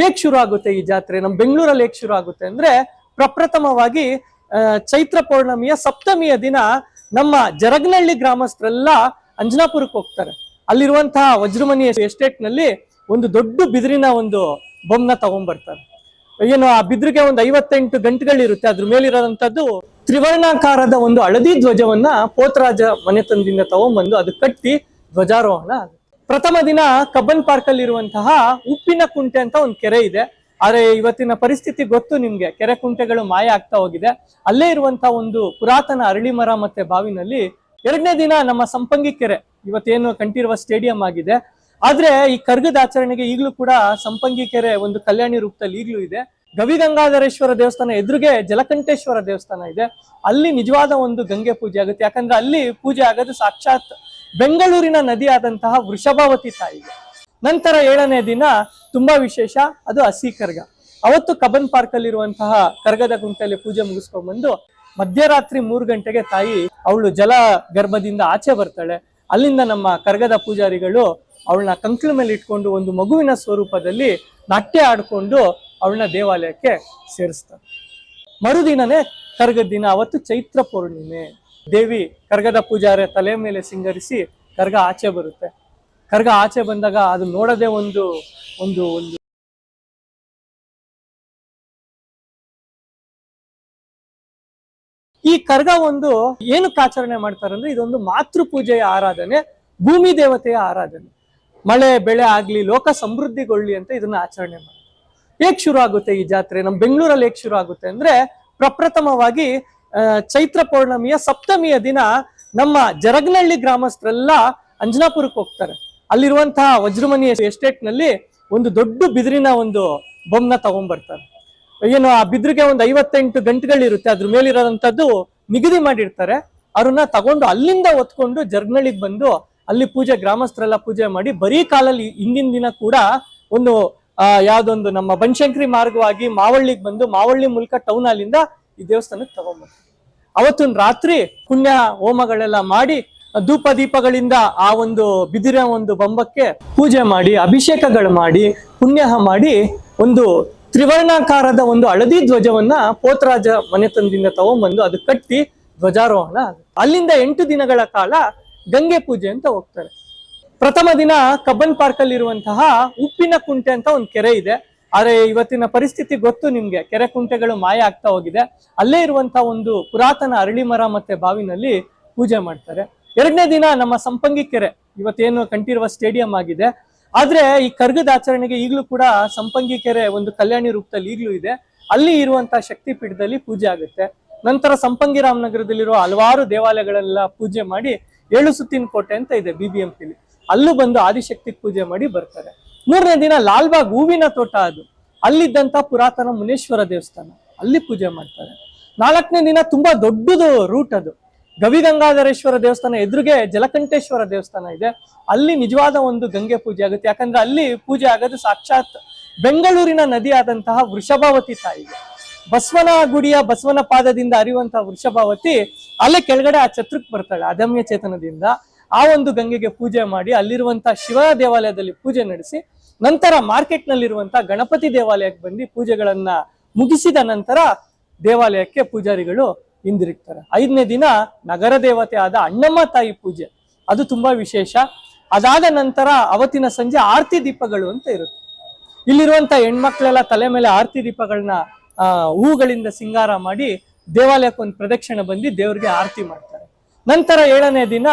ಹೇಗ್ ಶುರು ಆಗುತ್ತೆ ಈ ಜಾತ್ರೆ? ನಮ್ಮ ಬೆಂಗಳೂರಲ್ಲಿ ಹೇಗ್ ಶುರು ಆಗುತ್ತೆ ಅಂದ್ರೆ ಪ್ರಪ್ರಥಮವಾಗಿ ಚೈತ್ರ ಪೌರ್ಣಮಿಯ ಸಪ್ತಮಿಯ ದಿನ ನಮ್ಮ ಜರಗ್ನಹಳ್ಳಿ ಗ್ರಾಮಸ್ಥರೆಲ್ಲ ಅಂಜನಾಪುರಕ್ಕೆ ಹೋಗ್ತಾರೆ. ಅಲ್ಲಿರುವಂತಹ ವಜ್ರಮನಿ ಎಸ್ಟೇಟ್ನಲ್ಲಿ ಒಂದು ದೊಡ್ಡ ಬಿದಿರಿನ ಒಂದು ಬೊಮ್ಮನ ತಗೊಂಡ್ಬರ್ತಾರೆ. ಏನು, ಆ ಬಿದಿರಿಗೆ ಒಂದು ಐವತ್ತೆಂಟು ಗಂಟೆಗಳಿರುತ್ತೆ. ಅದ್ರ ಮೇಲಿರೋದಂಥದ್ದು ತ್ರಿವರ್ಣಾಕಾರದ ಒಂದು ಹಳದಿ ಧ್ವಜವನ್ನ ಪೋತರಾಜ ಮನೆತನದಿಂದ ತಗೊಂಡ್ಬಂದು ಅದು ಕಟ್ಟಿ ಧ್ವಜಾರೋಹಣ ಆಗುತ್ತೆ. ಪ್ರಥಮ ದಿನ ಕಬ್ಬನ್ ಪಾರ್ಕ್ ಅಲ್ಲಿ ಇರುವಂತಹ ಉಪ್ಪಿನ ಕುಂಟೆ ಅಂತ ಒಂದು ಕೆರೆ ಇದೆ. ಆದ್ರೆ ಇವತ್ತಿನ ಪರಿಸ್ಥಿತಿ ಗೊತ್ತು ನಿಮ್ಗೆ. ಕೆರೆ ಕುಂಟೆಗಳು ಮಾಯ ಆಗ್ತಾ ಹೋಗಿದೆ. ಅಲ್ಲೇ ಇರುವಂತಹ ಒಂದು ಪುರಾತನ ಅರಳಿ ಮರ ಮತ್ತೆ ಬಾವಿನಲ್ಲಿ ಎರಡನೇ ದಿನ ನಮ್ಮ ಸಂಪಂಗಿ ಕೆರೆ. ಇವತ್ತೇನು ಕಂಠೀರವ ಸ್ಟೇಡಿಯಂ ಆಗಿದೆ. ಆದ್ರೆ ಈ ಕರ್ಗದ ಆಚರಣೆಗೆ ಈಗಲೂ ಕೂಡ ಸಂಪಂಗಿ ಕೆರೆ ಒಂದು ಕಲ್ಯಾಣಿ ರೂಪದಲ್ಲಿ ಈಗಲೂ ಇದೆ. ಗವಿಗಂಗಾಧರೇಶ್ವರ ದೇವಸ್ಥಾನ ಎದುರಿಗೆ ಜಲಕಂಠೇಶ್ವರ ದೇವಸ್ಥಾನ ಇದೆ. ಅಲ್ಲಿ ನಿಜವಾದ ಒಂದು ಗಂಗೆ ಪೂಜೆ ಆಗುತ್ತೆ. ಯಾಕಂದ್ರೆ ಅಲ್ಲಿ ಪೂಜೆ ಆಗೋದು ಸಾಕ್ಷಾತ್ ಬೆಂಗಳೂರಿನ ನದಿ ಆದಂತಹ ವೃಷಭಾವತಿ ತಾಯಿಗೆ. ನಂತರ ಏಳನೇ ದಿನ ತುಂಬಾ ವಿಶೇಷ, ಅದು ಹಸಿ ಕರ್ಗ. ಅವತ್ತು ಕಬನ್ ಪಾರ್ಕ್ ಅಲ್ಲಿರುವಂತಹ ಕರ್ಗದ ಗುಂಟಲ್ಲಿ ಪೂಜೆ ಮುಗಿಸ್ಕೊಂಡ್ಬಂದು ಮಧ್ಯರಾತ್ರಿ ಮೂರು ಗಂಟೆಗೆ ತಾಯಿ ಅವಳು ಜಲ ಗರ್ಭದಿಂದ ಆಚೆ ಬರ್ತಾಳೆ. ಅಲ್ಲಿಂದ ನಮ್ಮ ಕರ್ಗದ ಪೂಜಾರಿಗಳು ಅವಳನ್ನ ಕಂಕ್ಳ ಮೇಲೆ ಇಟ್ಕೊಂಡು ಒಂದು ಮಗುವಿನ ಸ್ವರೂಪದಲ್ಲಿ ನಾಟ್ಯ ಆಡ್ಕೊಂಡು ಅವಳನ್ನ ದೇವಾಲಯಕ್ಕೆ ಸೇರಿಸ್ತಾರೆ. ಮರುದಿನನೇ ಕರ್ಗದ ದಿನ ಅವತ್ತು ಚೈತ್ರ ಪೌರ್ಣಿಮೆ. ದೇವಿ ಕರ್ಗದ ಪೂಜಾರಿ ತಲೆ ಮೇಲೆ ಸಿಂಗರಿಸಿ ಕರ್ಗ ಆಚೆ ಬರುತ್ತೆ. ಕರ್ಗ ಆಚೆ ಬಂದಾಗ ಅದು ನೋಡದೆ ಒಂದು ಒಂದು ಒಂದು ಈ ಕರ್ಗ ಒಂದು ಏನಕ್ಕೆ ಆಚರಣೆ ಮಾಡ್ತಾರೆ ಅಂದ್ರೆ ಇದೊಂದು ಮಾತೃ ಪೂಜೆಯ ಆರಾಧನೆ, ಭೂಮಿ ದೇವತೆಯ ಆರಾಧನೆ. ಮಳೆ, ಬೆಳೆ ಆಗ್ಲಿ, ಲೋಕ ಸಮೃದ್ಧಿಗೊಳ್ಳಿ ಅಂತ ಇದನ್ನ ಆಚರಣೆ ಮಾಡ್ತಾರೆ. ಹೇಗ್ ಶುರು ಆಗುತ್ತೆ ಈ ಜಾತ್ರೆ? ನಮ್ಮ ಬೆಂಗಳೂರಲ್ಲಿ ಹೇಗ್ ಶುರು ಆಗುತ್ತೆ ಅಂದ್ರೆ ಪ್ರಪ್ರಥಮವಾಗಿ ಚೈತ್ರ ಪೌರ್ಣಮಿಯ ಸಪ್ತಮಿಯ ದಿನ ನಮ್ಮ ಜರಗ್ನಹಳ್ಳಿ ಗ್ರಾಮಸ್ಥರೆಲ್ಲ ಅಂಜನಾಪುರಕ್ಕೆ ಹೋಗ್ತಾರೆ. ಅಲ್ಲಿರುವಂತಹ ವಜ್ರಮನಿ ಎಸ್ಟೇಟ್ನಲ್ಲಿ ಒಂದು ದೊಡ್ಡ ಬಿದಿರಿನ ಒಂದು ಬೊಮ್ಮನ ತಗೊಂಡ್ಬರ್ತಾರೆ. ಏನು, ಆ ಬಿದಿರಿಗೆ ಒಂದು ಐವತ್ತೆಂಟು ಗಂಟೆಗಳಿರುತ್ತೆ. ಅದ್ರ ಮೇಲಿರೋದಂಥದ್ದು ನಿಗದಿ ಮಾಡಿರ್ತಾರೆ. ಅವ್ರನ್ನ ತಗೊಂಡು ಅಲ್ಲಿಂದ ಹೊತ್ಕೊಂಡು ಜರ್ಗ್ನಳ್ಳಿಗೆ ಬಂದು ಅಲ್ಲಿ ಪೂಜೆ, ಗ್ರಾಮಸ್ಥರೆಲ್ಲ ಪೂಜೆ ಮಾಡಿ ಬರೀ ಕಾಲಲ್ಲಿ ಹಿಂದಿನ ದಿನ ಕೂಡ ಒಂದು ಯಾವ್ದೊಂದು ನಮ್ಮ ಬನಶಂಕರಿ ಮಾರ್ಗವಾಗಿ ಮಾವಳ್ಳಿಗೆ ಬಂದು ಮಾವಳ್ಳಿ ಮೂಲಕ ಟೌನ್ ಅಲ್ಲಿಂದ ಈ ದೇವಸ್ಥಾನಕ್ಕೆ ತಗೊಂಡ್ಬರ್ತಾರೆ ಅವತ್ತಿನ ರಾತ್ರಿ ಪುಣ್ಯ ಹೋಮಗಳೆಲ್ಲ ಮಾಡಿ, ಧೂಪ ದೀಪಗಳಿಂದ ಆ ಒಂದು ಬಿದಿರ ಒಂದು ಬಂಬಕ್ಕೆ ಪೂಜೆ ಮಾಡಿ, ಅಭಿಷೇಕಗಳು ಮಾಡಿ ಪುಣ್ಯಹ ಮಾಡಿ ಒಂದು ತ್ರಿವರ್ಣಾಕಾರದ ಒಂದು ಹಳದಿ ಧ್ವಜವನ್ನ ಪೋತರಾಜ ಮನೆತನದಿಂದ ತಗೊಂಡ್ಬಂದು ಅದು ಕಟ್ಟಿ ಧ್ವಜಾರೋಹಣ ಅಲ್ಲಿಂದ ಎಂಟು ದಿನಗಳ ಕಾಲ ಗಂಗೆ ಪೂಜೆ ಅಂತ ಹೋಗ್ತಾರೆ. ಪ್ರಥಮ ದಿನ ಕಬ್ಬನ್ ಪಾರ್ಕ್ ಅಲ್ಲಿ ಇರುವಂತಹ ಉಪ್ಪಿನ ಕುಂಟೆ ಅಂತ ಒಂದು ಕೆರೆ ಇದೆ. ಆದ್ರೆ ಇವತ್ತಿನ ಪರಿಸ್ಥಿತಿ ಗೊತ್ತು ನಿಮ್ಗೆ. ಕೆರೆ ಕುಂಟೆಗಳು ಮಾಯ ಆಗ್ತಾ ಹೋಗಿದೆ. ಅಲ್ಲೇ ಇರುವಂತಹ ಒಂದು ಪುರಾತನ ಅರಳಿ ಮರ ಮತ್ತೆ ಬಾವಿನಲ್ಲಿ ಪೂಜೆ ಮಾಡ್ತಾರೆ. ಎರಡನೇ ದಿನ ನಮ್ಮ ಸಂಪಂಗಿ ಕೆರೆ. ಇವತ್ತೇನು ಕಂಠೀರುವ ಸ್ಟೇಡಿಯಂ ಆಗಿದೆ. ಆದ್ರೆ ಈ ಕರ್ಗದ ಆಚರಣೆಗೆ ಈಗಲೂ ಕೂಡ ಸಂಪಂಗಿ ಕೆರೆ ಒಂದು ಕಲ್ಯಾಣಿ ರೂಪದಲ್ಲಿ ಈಗಲೂ ಇದೆ. ಅಲ್ಲಿ ಇರುವಂತಹ ಶಕ್ತಿ ಪೀಠದಲ್ಲಿ ಪೂಜೆ ಆಗುತ್ತೆ. ನಂತರ ಸಂಪಂಗಿ ರಾಮನಗರದಲ್ಲಿರುವ ಹಲವಾರು ದೇವಾಲಯಗಳೆಲ್ಲ ಪೂಜೆ ಮಾಡಿ ಏಳು ಸುತ್ತಿನ ಕೋಟೆ ಅಂತ ಇದೆ ಬಿಬಿಎಂಪಿಲಿ ಅಲ್ಲೂ ಬಂದು ಆದಿಶಕ್ತಿ ಪೂಜೆ ಮಾಡಿ ಬರ್ತಾರೆ. ಮೂರನೇ ದಿನ ಲಾಲ್ಬಾಗ್ ಹೂವಿನ ತೋಟ ಅದು. ಅಲ್ಲಿದ್ದಂತ ಪುರಾತನ ಮುನೇಶ್ವರ ದೇವಸ್ಥಾನ. ಅಲ್ಲಿ ಪೂಜೆ ಮಾಡ್ತಾರೆ. ನಾಲ್ಕನೇ ದಿನ ತುಂಬಾ ದೊಡ್ಡದು ರೂಟ್ ಅದು. ಗವಿಗಂಗಾಧರೇಶ್ವರ ದೇವಸ್ಥಾನ ಎದುರಿಗೆ ಜಲಕಂಠೇಶ್ವರ ದೇವಸ್ಥಾನ ಇದೆ. ಅಲ್ಲಿ ನಿಜವಾದ ಒಂದು ಗಂಗೆ ಪೂಜೆ ಆಗುತ್ತೆ. ಯಾಕಂದ್ರೆ ಅಲ್ಲಿ ಪೂಜೆ ಆಗೋದು ಸಾಕ್ಷಾತ್ ಬೆಂಗಳೂರಿನ ನದಿ ಆದಂತಹ ವೃಷಭಾವತಿ ತಾಯಿಗೆ ಬಸವನ ಗುಡಿಯ ಬಸವನ ಪಾದದಿಂದ ಅರಿಯುವಂತಹ ವೃಷಭಾವತಿ ಅಲ್ಲೇ ಕೆಳಗಡೆ ಆ ಛತ್ರಕ್ಕೆ ಬರ್ತಾಳೆ ಅದಮ್ಯ ಚೇತನದಿಂದ. ಆ ಒಂದು ಗಂಗೆಗೆ ಪೂಜೆ ಮಾಡಿ ಅಲ್ಲಿರುವಂತಹ ಶಿವ ದೇವಾಲಯದಲ್ಲಿ ಪೂಜೆ ನಡೆಸಿ ನಂತರ ಮಾರ್ಕೆಟ್ ನಲ್ಲಿರುವಂತಹ ಗಣಪತಿ ದೇವಾಲಯಕ್ಕೆ ಬಂದು ಪೂಜೆಗಳನ್ನ ಮುಗಿಸಿದ ನಂತರ ದೇವಾಲಯಕ್ಕೆ ಪೂಜಾರಿಗಳು ಹಿಂದಿರುಗ್ತಾರೆ. ಐದನೇ ದಿನ ನಗರ ದೇವತೆ ಆದ ಅಣ್ಣಮ್ಮ ತಾಯಿ ಪೂಜೆ. ಅದು ತುಂಬಾ ವಿಶೇಷ. ಅದಾದ ನಂತರ ಅವತ್ತಿನ ಸಂಜೆ ಆರತಿ ದೀಪಗಳು ಅಂತ ಇರುತ್ತೆ. ಇಲ್ಲಿರುವಂತ ಹೆಣ್ಮಕ್ಳೆಲ್ಲ ತಲೆ ಮೇಲೆ ಆರತಿ ದೀಪಗಳನ್ನ ಹೂಗಳಿಂದ ಸಿಂಗಾರ ಮಾಡಿ ದೇವಾಲಯಕ್ಕೆ ಒಂದು ಪ್ರದಕ್ಷಿಣೆ ಬಂದು ದೇವರಿಗೆ ಆರತಿ ಮಾಡ್ತಾರೆ. ನಂತರ ಏಳನೇ ದಿನ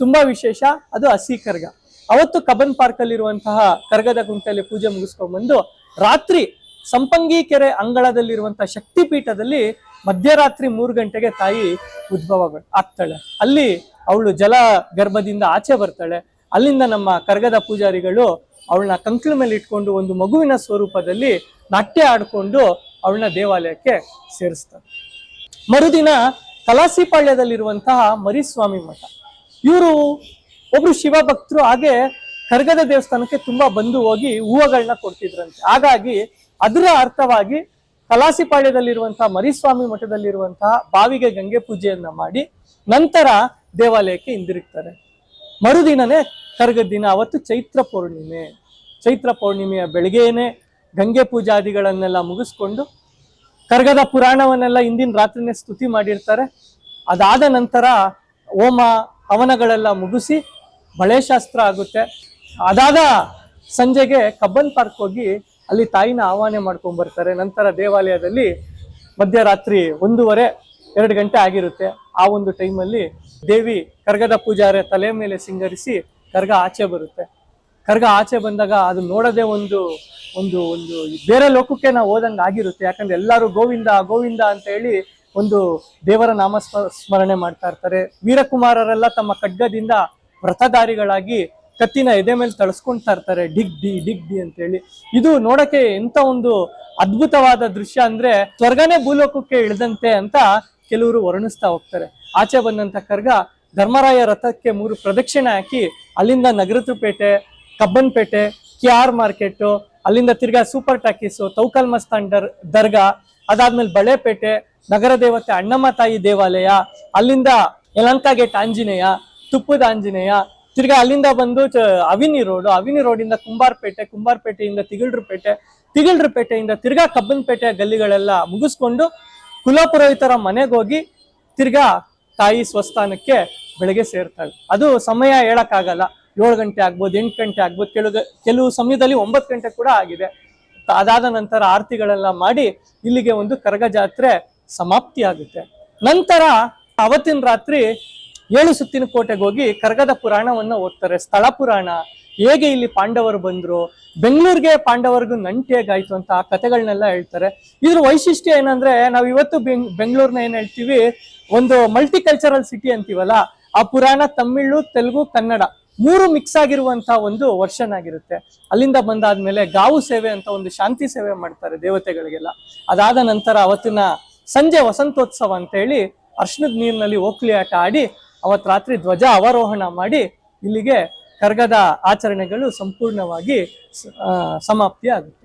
ತುಂಬಾ ವಿಶೇಷ, ಅದು ಹಸಿ ಕರ್ಗ. ಅವತ್ತು ಕಬನ್ ಪಾರ್ಕ್ ಅಲ್ಲಿರುವಂತಹ ಕರ್ಗದ ಗುಂಟಲ್ಲಿ ಪೂಜೆ ಮುಗಿಸ್ಕೊಂಡ್ ಬಂದು ರಾತ್ರಿ ಸಂಪಂಗಿ ಕೆರೆ ಅಂಗಳದಲ್ಲಿರುವಂತಹ ಶಕ್ತಿ ಪೀಠದಲ್ಲಿ ಮಧ್ಯರಾತ್ರಿ ಮೂರು ಗಂಟೆಗೆ ತಾಯಿ ಉದ್ಭವ ಆಗ್ತಾಳೆ. ಅಲ್ಲಿ ಅವಳು ಜಲ ಗರ್ಭದಿಂದ ಆಚೆ ಬರ್ತಾಳೆ. ಅಲ್ಲಿಂದ ನಮ್ಮ ಕರ್ಗದ ಪೂಜಾರಿಗಳು ಅವಳನ್ನ ಕಂಕ್ಳ ಮೇಲೆ ಇಟ್ಕೊಂಡು ಒಂದು ಮಗುವಿನ ಸ್ವರೂಪದಲ್ಲಿ ನಾಟ್ಯ ಆಡ್ಕೊಂಡು ಅವಳನ್ನ ದೇವಾಲಯಕ್ಕೆ ಸೇರಿಸ್ತಾರೆ. ಮರುದಿನ ಕಲಾಸಿಪಾಳ್ಯದಲ್ಲಿರುವಂತಹ ಮರಿಸ್ವಾಮಿ ಮಠ. ಇವರು ಒಬ್ರು ಶಿವಭಕ್ತರು ಹಾಗೆ ಕರ್ಗದ ದೇವಸ್ಥಾನಕ್ಕೆ ತುಂಬಾ ಬಂದು ಹೋಗಿ ಹೂವುಗಳನ್ನ ಕೊಡ್ತಿದ್ರಂತೆ. ಹಾಗಾಗಿ ಅದರ ಅರ್ಥವಾಗಿ ಕಲಾಸಿಪಾಳ್ಯದಲ್ಲಿರುವಂತಹ ಮರಿಸ್ವಾಮಿ ಮಠದಲ್ಲಿರುವಂತಹ ಬಾವಿಗೆ ಗಂಗೆ ಪೂಜೆಯನ್ನ ಮಾಡಿ ನಂತರ ದೇವಾಲಯಕ್ಕೆ ಹಿಂದಿರುಗ್ತಾರೆ. ಮರುದಿನನೇ ಕರ್ಗದ ದಿನ, ಅವತ್ತು ಚೈತ್ರ ಪೌರ್ಣಿಮೆ. ಚೈತ್ರ ಪೌರ್ಣಿಮೆಯ ಬೆಳಗ್ಗೆನೆ ಗಂಗೆ ಪೂಜಾದಿಗಳನ್ನೆಲ್ಲ ಮುಗಿಸ್ಕೊಂಡು ಕರ್ಗದ ಪುರಾಣವನ್ನೆಲ್ಲ ಇಂದಿನ ರಾತ್ರಿನೇ ಸ್ತುತಿ ಮಾಡಿರ್ತಾರೆ. ಅದಾದ ನಂತರ ಹೋಮ ಹವನಗಳೆಲ್ಲ ಮುಗಿಸಿ ಬಳೆ ಶಾಸ್ತ್ರ ಆಗುತ್ತೆ. ಅದಾದ ಸಂಜೆಗೆ ಕಬ್ಬನ್ ಪಾರ್ಕ್ ಹೋಗಿ ಅಲ್ಲಿ ತಾಯಿನ ಆಹ್ವಾನ ಮಾಡ್ಕೊಂಡ್ ಬರ್ತಾರೆ. ನಂತರ ದೇವಾಲಯದಲ್ಲಿ ಮಧ್ಯರಾತ್ರಿ ಒಂದೂವರೆ, ಎರಡು ಗಂಟೆ ಆಗಿರುತ್ತೆ. ಆ ಒಂದು ಟೈಮಲ್ಲಿ ದೇವಿ ಕರ್ಗದ ಪೂಜಾರೆ ತಲೆ ಮೇಲೆ ಸಿಂಗರಿಸಿ ಕರ್ಗ ಆಚೆ ಬರುತ್ತೆ. ಕರ್ಗ ಆಚೆ ಬಂದಾಗ ಅದು ನೋಡದೆ ಒಂದು ಒಂದು ಒಂದು ಬೇರೆ ಲೋಕಕ್ಕೆ ನಾವು ಹೋದಂಗೆ ಆಗಿರುತ್ತೆ. ಯಾಕಂದ್ರೆ ಎಲ್ಲರೂ ಗೋವಿಂದ ಗೋವಿಂದ ಅಂತ ಹೇಳಿ ಒಂದು ದೇವರ ನಾಮ ಸ್ಮ- ಸ್ಮರಣೆ ಮಾಡ್ತಾ ಇರ್ತಾರೆ. ವೀರಕುಮಾರರೆಲ್ಲ ತಮ್ಮ ಖಡ್ಗದಿಂದ ವ್ರತಧಾರಿಗಳಾಗಿ ಕತ್ತಿನ ಎದೆ ಮೇಲೆ ತಳಸ್ಕೊಂತಾ ಇರ್ತಾರೆ. ಡಿಗ್ ಡಿ ಡಿಗ್ ಡಿ ಅಂತ ಹೇಳಿ. ಇದು ನೋಡಕ್ಕೆ ಎಂತ ಒಂದು ಅದ್ಭುತವಾದ ದೃಶ್ಯ ಅಂದ್ರೆ ಸ್ವರ್ಗನೇ ಭೂಲೋಕಕ್ಕೆ ಇಳಿದಂತೆ ಅಂತ ಕೆಲವರು ವರ್ಣಿಸ್ತಾ ಹೋಗ್ತಾರೆ. ಆಚೆ ಬಂದಂತ ಕರ್ಗ ಧರ್ಮರಾಯ ರಥಕ್ಕೆ ಮೂರು ಪ್ರದಕ್ಷಿಣೆ ಹಾಕಿ ಅಲ್ಲಿಂದ Nagarathpete Cubbonpet, K R market, ಅಲ್ಲಿಂದ ತಿರ್ಗಾ ಸೂಪರ್ ಟಾಕೀಸು ತೌಕಲ್ ಮಸ್ತಾನ್ ದರ್ ದರ್ಗಾ, ಅದಾದ್ಮೇಲೆ ಬಳೆಪೇಟೆ ನಗರ ದೇವತೆ ಅಣ್ಣಮ್ಮ ತಾಯಿ ದೇವಾಲಯ, ಅಲ್ಲಿಂದ ಯಲಂಕ ಗೇಟ್ ಆಂಜನೇಯ, ತುಪ್ಪದ ಆಂಜನೇಯ, ತಿರ್ಗಾ ಅಲ್ಲಿಂದ ಬಂದು ಅವಿನಿ ರೋಡ್, ಅವಿನಿ ರೋಡಿಂದ ಕುಂಬಾರ್ಪೇಟೆ, ಕುಂಬಾರ್ಪೇಟೆಯಿಂದ ತಿಗಳ್ರಪೇಟೆ, ತಿಗಳ್ರಪೇಟೆಯಿಂದ ತಿರ್ಗಾ ಕಬ್ಬನ್ಪೇಟೆ ಗಲ್ಲಿಗಳೆಲ್ಲ ಮುಗಿಸ್ಕೊಂಡು ಕುಲಪುರೋಹಿತರ ಮನೆಗೆ ಹೋಗಿ ತಿರ್ಗಾ ತಾಯಿ ಸ್ವಸ್ಥಾನಕ್ಕೆ ಬೆಳಗ್ಗೆ ಸೇರ್ತಾಳೆ. ಅದು ಸಮಯ ಹೇಳಕ್ಕಾಗಲ್ಲ. ಏಳು ಗಂಟೆ ಆಗ್ಬೋದು, ಎಂಟು ಗಂಟೆ ಆಗ್ಬೋದು, ಕೆಲವು ಕೆಲವು ಸಮಯದಲ್ಲಿ ಒಂಬತ್ತು ಗಂಟೆ ಕೂಡ ಆಗಿದೆ. ಅದಾದ ನಂತರ ಆರತಿಗಳೆಲ್ಲ ಮಾಡಿ ಇಲ್ಲಿಗೆ ಒಂದು ಕರಗ ಜಾತ್ರೆ ಸಮಾಪ್ತಿ ಆಗುತ್ತೆ ನಂತರ ಅವತ್ತಿನ ರಾತ್ರಿ ಏಳು ಸುತ್ತಿನ ಕೋಟೆಗೆ ಹೋಗಿ ಕರಗದ ಪುರಾಣವನ್ನ ಓದ್ತಾರೆ. ಸ್ಥಳ ಪುರಾಣ, ಹೇಗೆ ಇಲ್ಲಿ ಪಾಂಡವರು ಬಂದರು, ಬೆಂಗಳೂರಿಗೆ ಪಾಂಡವರಿಗೂ ನಂಟಿ ಹೇಗಾಯ್ತು ಅಂತ ಆ ಕಥೆಗಳನ್ನೆಲ್ಲ ಹೇಳ್ತಾರೆ. ಇದ್ರ ವೈಶಿಷ್ಟ್ಯ ಏನಂದ್ರೆ, ನಾವು ಇವತ್ತು ಬೆಂಗ್ ಬೆಂಗಳೂರ್ನ ಏನು ಹೇಳ್ತೀವಿ, ಒಂದು ಮಲ್ಟಿಕಲ್ಚರಲ್ ಸಿಟಿ ಅಂತೀವಲ್ಲ, ಆ ಪುರಾಣ ತಮಿಳು, ತೆಲುಗು, ಕನ್ನಡ. ಮೂರು ಮಿಕ್ಸ್ ಆಗಿರುವಂತ ಒಂದು ವರ್ಷನ್ ಆಗಿರುತ್ತೆ. ಅಲ್ಲಿಂದ ಬಂದಾದ್ಮೇಲೆ ಗಾವು ಸೇವೆ ಅಂತ ಒಂದು ಶಾಂತಿ ಸೇವೆ ಮಾಡ್ತಾರೆ ದೇವತೆಗಳಿಗೆಲ್ಲ. ಅದಾದ ನಂತರ ಅವತ್ತಿನ ಸಂಜೆ ವಸಂತೋತ್ಸವ ಅಂತ ಹೇಳಿ ಅರ್ಶನದ ನೀರಿನಲ್ಲಿ ಓಕ್ಲಿ ಆಟ ಆಡಿ ಅವತ್ ರಾತ್ರಿ ಧ್ವಜ ಅವರೋಹಣ ಮಾಡಿ ಇಲ್ಲಿಗೆ ಕರ್ಗದ ಆಚರಣೆಗಳು ಸಂಪೂರ್ಣವಾಗಿ ಸಮಾಪ್ತಿ ಆಗುತ್ತೆ